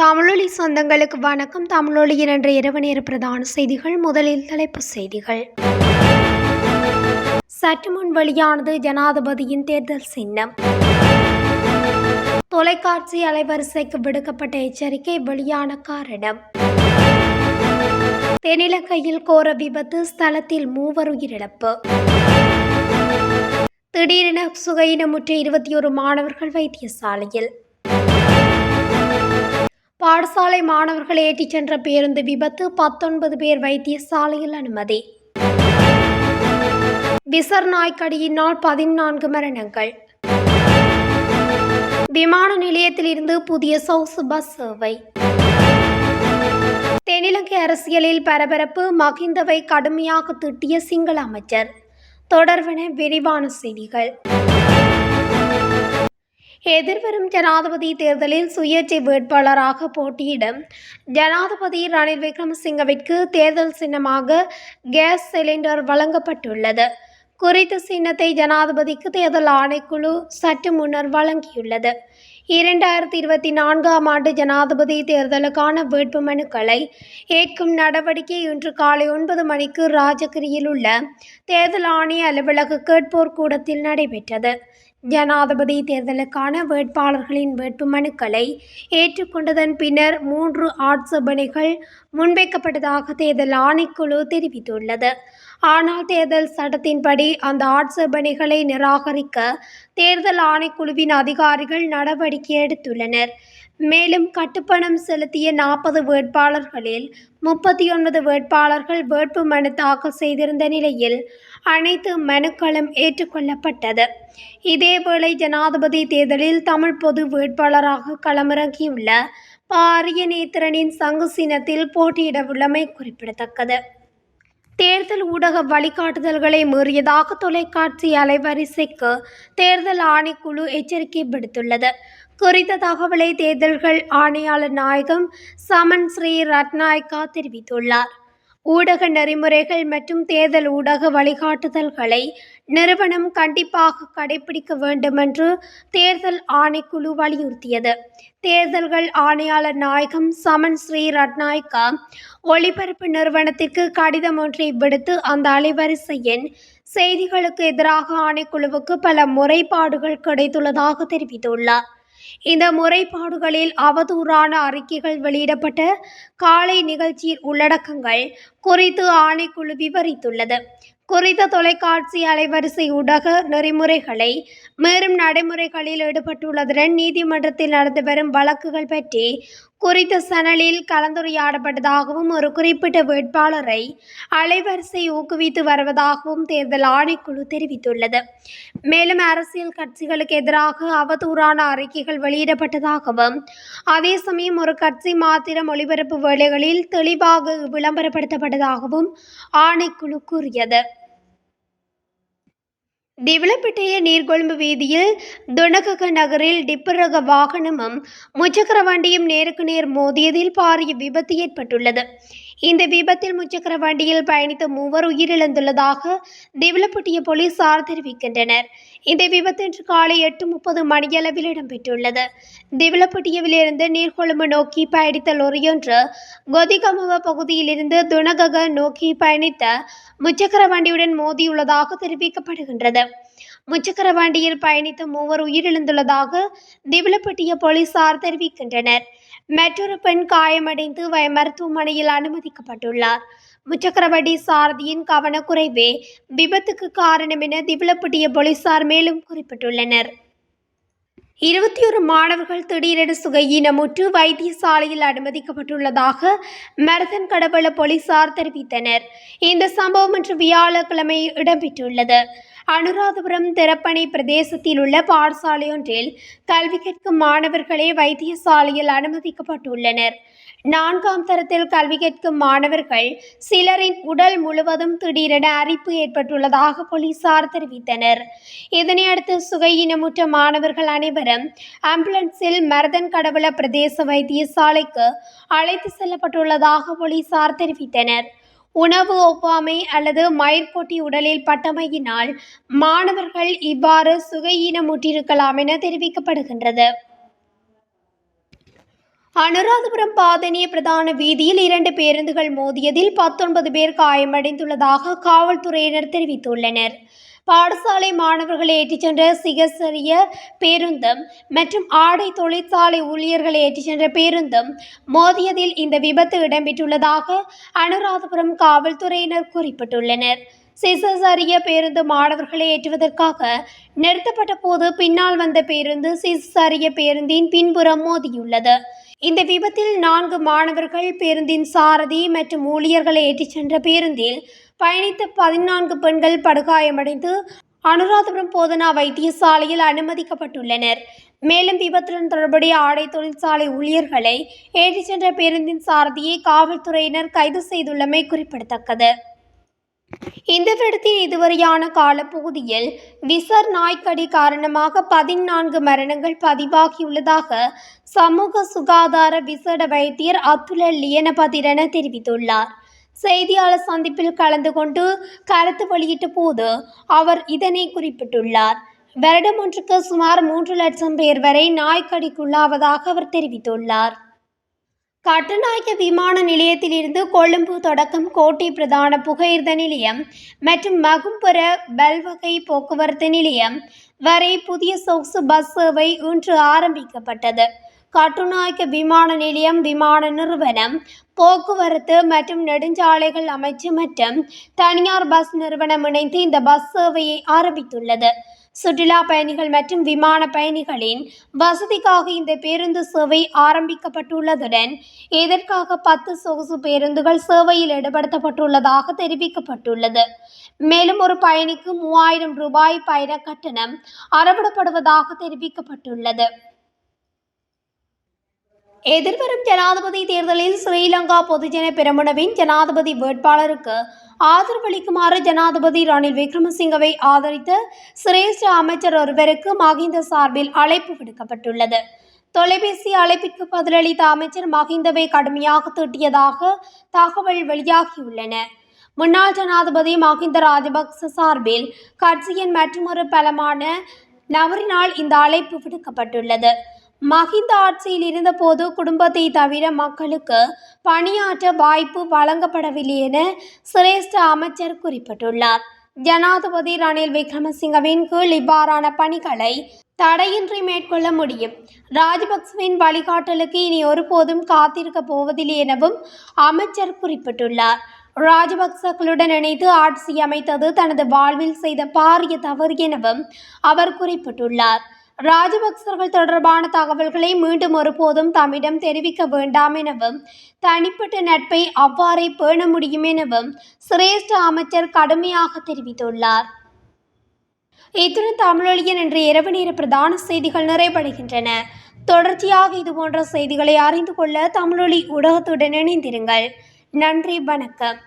தமிழொலி சொந்தங்களுக்கு வணக்கம். தமிழொலியின் என்ற இரவு நேர பிரதான செய்திகள். முதலில் தலைப்புச் செய்திகள். சற்று முன் வெளியானது ஜனாதிபதியின் தேர்தல் சின்னம். தொலைக்காட்சி அலைவரிசைக்கு விடுக்கப்பட்ட எச்சரிக்கை வெளியான காரணம். தென்னிலங்கையில் கோர விபத்து ஸ்தலத்தில் மூவர் உயிரிழப்பு. திடீரென சுகையினமுற்ற இருபத்தி ஒரு மாணவர்கள் வைத்தியசாலையில். பாடசாலை மாணவர்களை ஏற்றிச் சென்ற பேருந்து விபத்து பத்தொன்பது பேர் வைத்தியசாலையில் அனுமதி. விசர் நாய்க்கடியினால் பதினான்கு மரணங்கள். விமான நிலையத்திலிருந்து புதிய சவுசு பஸ் சேவை. தென்னிலங்கை அரசியலில் பரபரப்பு மகிந்தவை கடுமையாக திட்டிய சிங்கள அமைச்சர். தொடர்வன விரிவான செய்திகள். எதிர்வரும் ஜனாதிபதி தேர்தலில் சுயேட்சை வேட்பாளராக போட்டியிடும் ஜனாதிபதி ரணில் விக்ரமசிங்கவிற்கு தேர்தல் சின்னமாக கேஸ் சிலிண்டர் வழங்கப்பட்டுள்ளது. குறித்த சின்னத்தை ஜனாதிபதிக்கு தேர்தல் ஆணைக்குழு சற்று முன்னர் வழங்கியுள்ளது. இரண்டாயிரத்தி இருபத்தி நான்காம் ஆண்டு ஜனாதிபதி தேர்தலுக்கான வேட்புமனுக்களை ஏற்கும் நடவடிக்கை இன்று காலை ஒன்பது மணிக்கு ராஜகிரியில் உள்ள தேர்தல் ஆணைய அலுவலக கேட்போர் கூடத்தில் நடைபெற்றது. ஜனாதிபதி தேர்தலுக்கான வேட்பாளர்களின் வேட்புமனுக்களை ஏற்றுக்கொண்டதன் பின்னர் மூன்று ஆட்சேபனைகள் முன்வைக்கப்பட்டதாக தேர்தல் ஆணைக்குழு தெரிவித்துள்ளது. ஆனால் தேர்தல் சட்டத்தின்படி அந்த ஆட்சேபனைகளை நிராகரிக்க தேர்தல் ஆணைக்குழுவின் அதிகாரிகள் நடவடிக்கை எடுத்துள்ளனர். மேலும் கட்டுப்பணம் செலுத்திய நாற்பது வேட்பாளர்களில் முப்பத்தி ஒன்பது வேட்பாளர்கள் வேட்பு மனு தாக்கல் செய்திருந்த நிலையில் அனைத்து மனுக்களும் ஏற்றுக்கொள்ளப்பட்டது. இதேவேளை ஜனாதிபதி தேர்தலில் தமிழ் பொது வேட்பாளராக களமிறங்கியுள்ள பாரிய நேத்திரனின் சங்கு சின்னத்தில் போட்டியிடவுள்ளமை குறிப்பிடத்தக்கது. தேர்தல் ஊடக வழிகாட்டுதல்களை மீறியதாக தொலைக்காட்சி அலைவரிசைக்கு தேர்தல் ஆணைக்குழு எச்சரிக்கை விடுத்துள்ளது. குறித்த தகவலை தேர்தல்கள் ஆணையாளர் நாயகம் சமன் ஸ்ரீ ரத்நாயக்கா தெரிவித்துள்ளார். ஊடக நெறிமுறைகள் மற்றும் தேர்தல் ஊடக வழிகாட்டுதல்களை நிறுவனம் கண்டிப்பாக கடைபிடிக்க வேண்டும் என்று தேர்தல் ஆணைக்குழு வலியுறுத்தியது. தேர்தல்கள் ஆணையாளர் நாயகம் சமன் ஸ்ரீ ரட்நாயக்கா ஒளிபரப்பு நிறுவனத்திற்கு கடிதம் ஒன்றை விடுத்து அந்த அலைவரிசையின் செய்திகளுக்கு எதிராக ஆணைக்குழுவுக்கு பல முறைப்பாடுகள் கிடைத்துள்ளதாக தெரிவித்துள்ளார். இந்த முறைப்பாடுகளில் அவதூறான அறிக்கைகள் வெளியிடப்பட்ட காலை நிகழ்ச்சியின் உள்ளடக்கங்கள் குறித்து ஆணைக்குழு விவரித்துள்ளது. குறித்த தொலைக்காட்சி அலைவரிசை ஊடக நெறிமுறைகளை மீறும் நடைமுறைகளில் ஈடுபட்டுள்ளதுடன் நீதிமன்றத்தில் நடந்து வரும் வழக்குகள் பற்றி குறித்த சனலில் கலந்துரையாடப்பட்டதாகவும் ஒரு குறிப்பிட்ட வேட்பாளரை அலைவரிசை ஊக்குவித்து வருவதாகவும் தேர்தல் ஆணைக்குழு தெரிவித்துள்ளது. மேலும் அரசியல் கட்சிகளுக்கு எதிராக அவதூறான அறிக்கைகள் வெளியிடப்பட்டதாகவும் அதே சமயம் ஒரு கட்சி மாத்திரம் ஒளிபரப்பு வேலைகளில் தெளிவாக விளம்பரப்படுத்தப்பட்டதாகவும் ஆணைக்குழு கூறியது. திவலப்பிட்டைய நீர்கொழும்பு வீதியில் துணகக நகரில் டிப்பர் ரக வாகனமும் முச்சக்கர வண்டியும் நேருக்கு நேர் மோதியதில் பாரிய விபத்து ஏற்பட்டுள்ளது. இந்த விபத்தில் முச்சக்கர வண்டியில் பயணித்த மூவர் உயிரிழந்துள்ளதாக திவிலப்பட்டிய போலீசார் தெரிவிக்கின்றனர். இந்த விபத்து இன்று காலை எட்டு முப்பது மணியளவில் இடம்பெற்றுள்ளது. திவிலப்பட்டியவிலிருந்து நீர்கொழும்பு நோக்கி பயணித்த லொரியொன்று கொதிகமுவ பகுதியிலிருந்து துணகக நோக்கி பயணித்த முச்சக்கர வண்டியுடன் மோதியுள்ளதாக தெரிவிக்கப்படுகின்றது. முச்சக்கர வண்டியில் பயணித்த மூவர் உயிரிழந்துள்ளதாக திவிலப்பட்டிய போலீசார் தெரிவிக்கின்றனர். மற்றொரு பெண் காயமடைந்து வய மருத்துவமனையில் அனுமதிக்கப்பட்டுள்ளார். முச்சக்கரவடி சாரதியின் கவனக்குறைவே விபத்துக்கு காரணம் என திவிலப்பட்டிய போலீசார் மேலும் குறிப்பிட்டுள்ளனர். இருபத்தி ஒரு மாணவர்கள் திடீரென சுகையினமுற்று வைத்தியசாலையில் அனுமதிக்கப்பட்டுள்ளதாக மரதன் கடவள போலீசார் தெரிவித்தனர். இந்த சம்பவம் இன்று வியாழக்கிழமை இடம்பெற்றுள்ளது. அனுராதபுரம் திறப்பணை பிரதேசத்தில் உள்ள பாடசாலையொன்றில் கல்வி கற்கும் மாணவர்களே வைத்தியசாலையில் அனுமதிக்கப்பட்டுள்ளனர். நான்காம் தரத்தில் கல்வி கேட்கும் மாணவர்கள் சிலரின் உடல் முழுவதும் திடீரென அரிப்பு ஏற்பட்டுள்ளதாக போலீசார் தெரிவித்தனர். இதனையடுத்து சுகையினமுற்ற மாணவர்கள் அனைவரும் ஆம்புலன்ஸில் மரதன் கடவுள பிரதேச வைத்தியசாலைக்கு அழைத்து செல்லப்பட்டுள்ளதாக போலீசார் தெரிவித்தனர். உணவு ஒவ்வாமை அல்லது மயிர்கொட்டி உடலில் பட்டமையினால் மாணவர்கள் இவ்வாறு சுகையீனமுற்றிருக்கலாம் என தெரிவிக்கப்படுகின்றது. அனுராதபுரம் பாதனிய பிரதான வீதியில் இரண்டு பேருந்துகள் மோதியதில் பத்தொன்பது பேர் காயமடைந்துள்ளதாக காவல்துறையினர் தெரிவித்துள்ளனர். பாடசாலை மாணவர்களை ஏற்றிச் சென்ற சிகசரிய பேருந்தும் மற்றும் ஆடை தொழிற்சாலை ஊழியர்களை ஏற்றிச் சென்ற பேருந்தும் மோதியதில் இந்த விபத்து இடம்பெற்றுள்ளதாக அனுராதபுரம் காவல்துறையினர் குறிப்பிட்டுள்ளனர். சிசசரிய பேருந்து மாணவர்களை ஏற்றுவதற்காக நிறுத்தப்பட்ட போது பின்னால் வந்த பேருந்து சிசசரிய பேருந்தின் பின்புறம் மோதியுள்ளது. இந்த விபத்தில் நான்கு மாணவர்கள் பேருந்தின் சாரதி மற்றும் ஊழியர்களை ஏற்றிச் சென்ற பேருந்தில் பயணித்த பதினான்கு பெண்கள் படுகாயமடைந்து அனுராதபுரம் போதனா வைத்தியசாலையில் அனுமதிக்கப்பட்டுள்ளனர். மேலும் விபத்துடன் தொடர்புடைய ஆடை தொழிற்சாலை ஊழியர்களை ஏற்றிச் சென்ற பேருந்தின் சாரதியை காவல்துறையினர் கைது செய்துள்ளமை குறிப்பிடத்தக்கது. இந்த வருடத்தின் இதுவரையான காலப்பகுதியில் விசர் நாய்க்கடி காரணமாக பதினான்கு மரணங்கள் பதிவாகியுள்ளதாக சமூக சுகாதார விசேட வைத்தியர் அத்துல லியனபதிரன தெரிவித்துள்ளார். செய்தியாளர் சந்திப்பில் கலந்து கொண்டு கருத்து வெளியிட்ட போது அவர் இதனை குறிப்பிட்டுள்ளார். வருடம் ஒன்றுக்கு சுமார் மூன்று லட்சம் பேர் வரை நாய்க்கடிக்குள்ளாவதாக அவர் தெரிவித்துள்ளார். கட்டுநாயக்க விமான நிலையத்திலிருந்து கொழும்பு தொடக்கம் கோட்டை பிரதான புகையிர்த நிலையம் மற்றும் மகும்புர பல்வகை போக்குவரத்து நிலையம் வரை புதிய சொகுசு பஸ் சேவை இன்று ஆரம்பிக்கப்பட்டது. கட்டுநாயக்க விமான நிலையம் விமான நிறுவனம் போக்குவரத்து மற்றும் நெடுஞ்சாலைகள் அமைச்சு மற்றும் தனியார் பஸ் நிறுவனம் இணைந்து இந்த பஸ் சேவையை ஆரம்பித்துள்ளது. சுற்றுலா பயணிகள் மற்றும் விமான பயணிகளின் வசதிக்காக இந்த பேருந்து சேவை ஆரம்பிக்கப்பட்டுள்ளதுடன் இதற்காக பத்து சொகுசு பேருந்துகள் சேவையில் ஈடுபடுத்தப்பட்டுள்ளதாக தெரிவிக்கப்பட்டுள்ளது. மேலும் ஒரு பயணிக்கு மூவாயிரம் ரூபாய் பயண கட்டணம் அறவிடப்படுவதாக தெரிவிக்கப்பட்டுள்ளது. எதிர்வரும் ஜனாதிபதி தேர்தலில் ஸ்ரீலங்கா பொதுஜன பெரமுனவின் ஜனாதிபதி வேட்பாளருக்கு ஆதரவளிக்குமாறு ஜனாதிபதி ரணில் விக்ரமசிங்கவை ஆதரித்த சிரேஷ்ட அமைச்சர் ஒருவருக்கு மகிந்த சார்பில் அழைப்பு விடுக்கப்பட்டுள்ளது. தொலைபேசி அழைப்பிற்கு பதிலளித்த அமைச்சர் மகிந்தவை கடுமையாக திட்டியதாக தகவல் வெளியாகியுள்ளன. முன்னாள் ஜனாதிபதி மகிந்த ராஜபக்ச சார்பில் கட்சியின் மற்றொரு பலமான நபரினால் இந்த அழைப்பு விடுக்கப்பட்டுள்ளது. மஹிந்த ஆட்சியில் இருந்தபோது குடும்பத்தை தவிர மக்களுக்கு பணியாற்ற வாய்ப்பு வழங்கப்படவில்லை என சிரேஷ்ட அமைச்சர் குறிப்பிட்டுள்ளார். ஜனாதிபதி ரணில் விக்ரமசிங்கவின் கீழ் இவ்வாறான பணிகளை தடையின்றி மேற்கொள்ள முடியும். ராஜபக்சவின் வழிகாட்டலுக்கு இனி ஒருபோதும் காத்திருக்க போவதில்லை எனவும் அமைச்சர் குறிப்பிட்டுள்ளார். ராஜபக்சக்களுடன் இணைத்து ஆட்சி அமைத்தது தனது வாழ்வில் செய்த பாரிய தவறு எனவும் அவர் குறிப்பிட்டுள்ளார். ராஜபக்சர்கள் தொடர்பான தகவல்களை மீண்டும் ஒருபோதும் தம்மிடம் தெரிவிக்க வேண்டாம் எனவும் தனிப்பட்ட நட்பை அவ்வாறே பேண முடியும் எனவும் சிரேஷ்ட அமைச்சர் கடுமையாக தெரிவித்துள்ளார். இத்துடன் தமிழொழியன் என்ற இரவு நேர பிரதான செய்திகள் நிறைவடைகின்றன. தொடர்ச்சியாக இதுபோன்ற செய்திகளை அறிந்து கொள்ள தமிழொலி ஊடகத்துடன் இணைந்திருங்கள். நன்றி வணக்கம்.